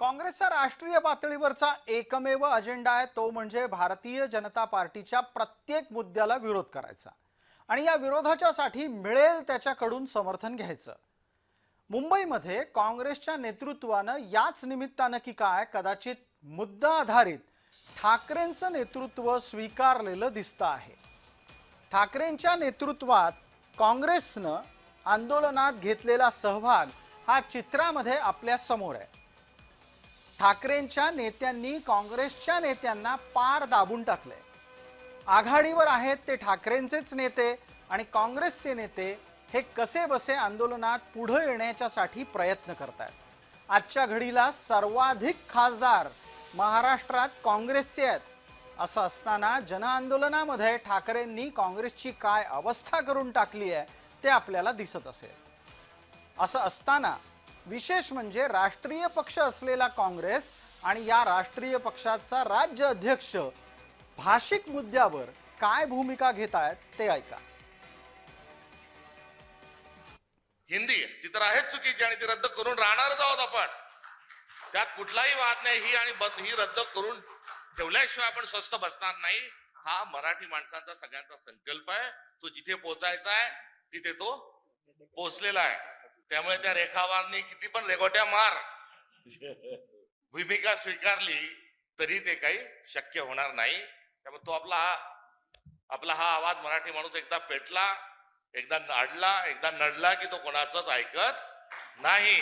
काँग्रेसचा राष्ट्रीय पातळीवरचा एकमेव अजेंडा आहे तो म्हणजे भारतीय जनता पार्टीच्या प्रत्येक मुद्द्याला विरोध करायचा. आणि या विरोधाच्यासाठी मिळेल त्याच्याकडून समर्थन घ्यायचं. मुंबईमध्ये काँग्रेसच्या नेतृत्वानं याच निमित्तानं की काय कदाचित मुद्दा आधारित ठाकरेंचं नेतृत्व स्वीकारलेलं दिसतं आहे. ठाकरेंच्या नेतृत्वात काँग्रेसनं आंदोलनात घेतलेला सहभाग हा चित्रामध्ये आपल्यासमोर आहे. ठाकरेंच्या नेत्यांनी काँग्रेसच्या नेत्यांना पार दाबून टाकले आघाडीवर आहेत ते ठाकरेंचेच नेते आणि काँग्रेसचे नेते हे कसे बसे आंदोलनात पुढे येण्याच्यासाठी प्रयत्न करत आहेत आजच्या घडीला सर्वाधिक खासदार महाराष्ट्रात काँग्रेसचे आहेत. असं असताना जनआंदोलनामध्ये ठाकरेंनी काँग्रेसची काय अवस्था करून टाकली आहे ते आपल्याला दिसत असेल. असं असताना विशेष म्हणजे राष्ट्रीय पक्ष असलेला काँग्रेस आणि या राष्ट्रीय पक्षाचा राज्य अध्यक्ष भाषिक मुद्द्यावर काय भूमिका घेत आहेत ते ऐका. हिंदी ती तर आहेच चुकीची आणि ती रद्द करून राहणारच आहोत आपण. त्यात कुठलाही वाद नाही ही आणि ही रद्द करून ठेवल्याशिवाय आपण स्वस्त बसणार नाही. हा मराठी माणसांचा सगळ्यांचा संकल्प आहे. तो जिथे पोचायचा आहे तिथे तो पोचलेला आहे. त्यामुळे त्या रेखावारनी किती पण रेगोट्या मार. भूमिका स्वीकारली तरी ते काही शक्य होणार नाही. त्यामुळे तो आपला हा आपला हा आवाज मराठी माणूस एकदा पेटला एकदा नाडला एकदा नडला की तो कोणाचंच ऐकत नाही.